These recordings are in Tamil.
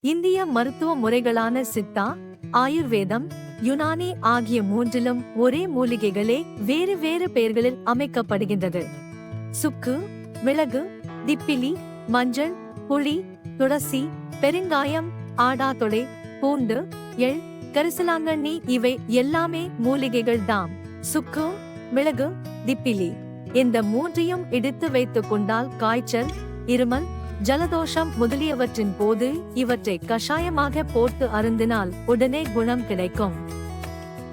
இந்திய மருத்துவ முறைகளான சித்தா ஆயுர்வேதம் யுனானி ஆகிய மூன்றிலும் ஒரே மூலிகைகளே வேறு வேறு பெயர்களில் அமைக்கப்படுகின்றது. சுக்கு மிளகு திப்பிலி மஞ்சள் புளி துளசி பெருங்காயம் ஆடாதொடை பூண்டு எள் கரிசலாங்கண்ணி இவை எல்லாமே மூலிகைகள் தாம். சுக்கு மிளகு திப்பிலி. இந்த மூன்றையும் இடித்து வைத்துக் கொண்டால் காய்ச்சல் இருமல் ஜலதோஷம் முதலியவற்றின் போது இவற்றை கஷாயமாக போட்டு அருந்தினால் உடனே குணம் கிடைக்கும்.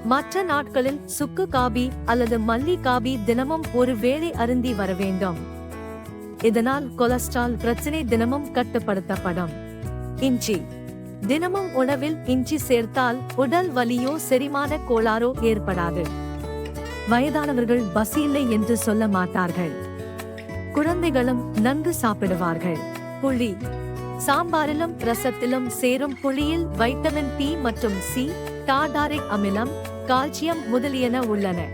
மற்ற நாட்களில் சுக்கு காபி அல்லது மல்லி காபி தினமும் ஒரு வேளை அருந்தி வர வேண்டும். இதனால் கொலஸ்ட்ரால் பிரச்சனை தினமும் கட்டுப்படுத்தப்படும். இஞ்சி. தினமும் உணவில் இஞ்சி சேர்த்தால் உடல் வலியோ செரிமான கோளாறோ ஏற்படாது. வயதானவர்கள் பசி இல்லை என்று சொல்ல மாட்டார்கள். குழந்தைகளும் நன்கு சாப்பிடுவார்கள். புளி. சாம்பாரிலும் ரசத்திலும் சேரும் புளியில் வைட்டமின் பி மற்றும் சி டார்டாரிக் அமிலம் கால்சியம் முதலியன உள்ளன.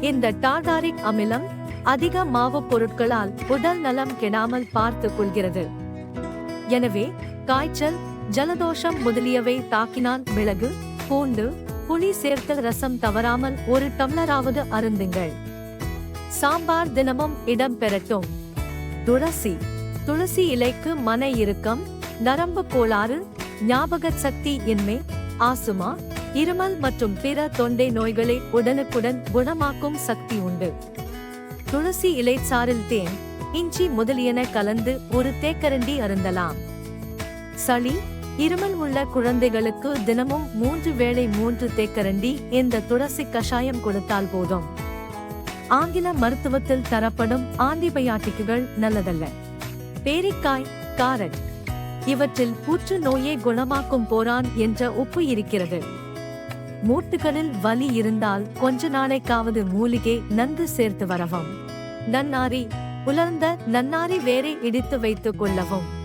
இந்த டார்டாரிக் அமிலம் அதிக மாவுப் பொருட்களால் உடல் நலம் கெடாமல் பார்த்துக் கொள்கிறது. எனவே காய்ச்சல் ஜலதோஷம் முதலியவை தாக்கினால் மிளகு பூண்டு புளி சேர்த்த ரசம் தவறாமல் ஒரு டம்ளராவது அருந்துங்கள். சாம்பார் தினமும் இடம் பெறட்டும். துளசி. துளசி இலைக்கு மன இறுக்கம் நரம்பு கோளாறு ஞாபக சக்தி இன்மை ஆசுமா இருமல் மற்றும் பிற தொண்டை நோய்களை உடனுக்குடன் குணமாக்கும் சக்தி உண்டு. துளசி இலைச்சாறில் தேன் இஞ்சி முதலியன கலந்து ஒரு தேக்கரண்டி அருந்தலாம். சளி இருமல் உள்ள குழந்தைகளுக்கு தினமும் மூன்று வேளை மூன்று தேக்கரண்டி இந்த துளசி கஷாயம் கொடுத்தால் போதும். ஆங்கில மருத்துவத்தில் தரப்படும் ஆன்டிபயாட்டிக்குகள் நல்லதல்ல. பேரிக்காய் காரட் இவற்றில் புற்று நோயை குணமாக்கும் போரான் என்ற உப்பு இருக்கிறது. மூட்டுகளில் வலி இருந்தால் கொஞ்ச நாளைக்காவது மூலிகை நன்கு சேர்த்து வரவும். நன்னாரி உலர்ந்த நன்னாரி வேரை இடித்து வைத்துக் கொள்ளவும்.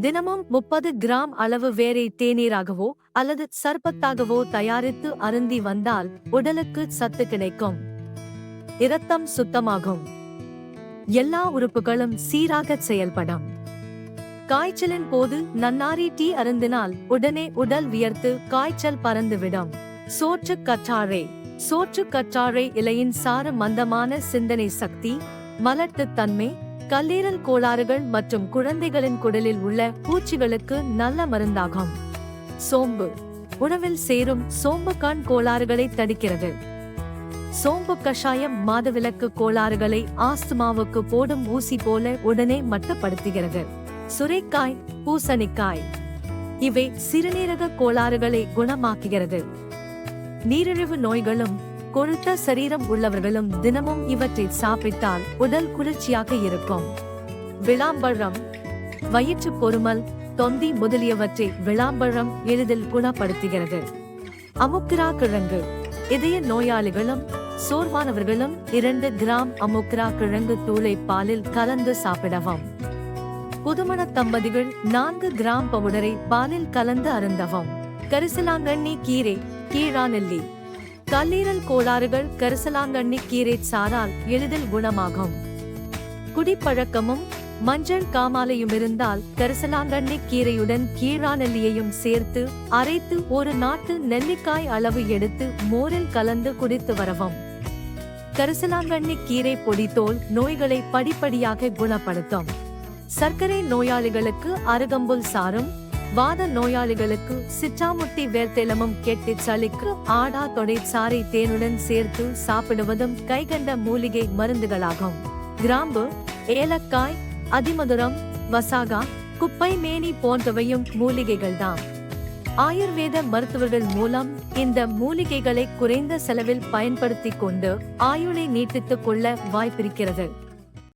தினமும் முப்பது கிராம் அளவு வேரை தேநீராகவோ அல்லது சர்பத்தாகவோ தயாரித்து அருந்தி வந்தால் உடலுக்கு சத்து கிடைக்கும். இரத்தம் சுத்தமாகும். எல்லா உறுப்புகளும் சீராக செயல்படும். காய்ச்சலின் போது நன்னாரி டீ அருந்தினால் உடனே உடல் வியர்த்து காய்ச்சல் பறந்துவிடும். சோற்று கற்றாழை. சோற்று கற்றாழை இலையின் சாறு மந்தமான சிந்தனை சக்தி மலட்டுத் தன்மை கல்லீரல் கோளாறுகள் மற்றும் குழந்தைகளின் குடலில் உள்ள பூச்சிகளுக்கு நல்ல மருந்தாகும். சோம்பு. உணவில் சேரும் சோம்பு கண் கோளாறுகளை தடுக்கிறது. சோம்பு கஷாயம் மாதவிலக்கு கோளாறுகளை ஆஸ்துமாவுக்கு போடும் ஊசி போல உடனே மட்டுப்படுத்துகிறது. சுரைக்காய் பூசணிக்காய். இவை சிறுநீரக கோளாறுகளை குணமாக்குகிறது. நீரிழிவு நோய்களும் கொழுத்த சரீரம் உள்ளவர்களும் தினமும் இவற்றை சாப்பிட்டால் உடல் குளிர்ச்சியாக இருக்கும். விளாம்பழம் வயிற்று பொறுமல் தொந்தி முதலியவற்றை விளாம்பழம் எளிதில் குணப்படுத்துகிறது. அமுக்கிரா கிழங்கு இதய நோயாளிகளும் சோர்வானவர்களும் இரண்டு கிராம் அமுக்ரா கிழங்கு தூளை பாலில் கலந்து சாப்பிடவும். புதுமண தம்பதிகள் நான்கு கிராம் பவுடரை பாலில் கலந்து அருந்தவும். கரிசலாங்கண்ணி கீரை கீழாநெல்லி. கல்லீரல் கோளாறுகள் கரிசலாங்கண்ணி கீரை சாரால் எளிதில் குணமாகும். குடிப்பழக்கமும் மஞ்சள் காமாலையும் இருந்தால் கரிசலாங்கண்ணி கீரையுடன் கீழாநெல்லியையும் சேர்த்து அரைத்து ஒரு நாட்டு நெல்லிக்காய் அளவு எடுத்து மோரில் கலந்து குடித்து வரவும். கரிசலாங்கண்ணி கீரை பொடித்தோல் நோய்களை படிப்படியாக குணப்படுத்தும். சர்க்கரை நோயாளிகளுக்கு அருகம்புல் சாரும் வாத நோயாளிகளுக்கு சிற்றாமுட்டி வேர்த்தெலமும் கெட்டி சளிக்கு ஆடா தொடை சாறை தேனுடன் சேர்த்து சாப்பிடுவதும் கைகண்ட மூலிகை மருந்துகளாகும். கிராம்பு ஏலக்காய் அதிமதுரம் வசாகா குப்பை மேனி போன்றவையும் மூலிகைகள்தாம். ஆயுர்வேத மருத்துவர்கள் மூலம் இந்த மூலிகைகளை குறைந்த செலவில் பயன்படுத்திக் கொண்டு ஆயுளை நீட்டித்துக் கொள்ள வாய்ப்பிருக்கிறது.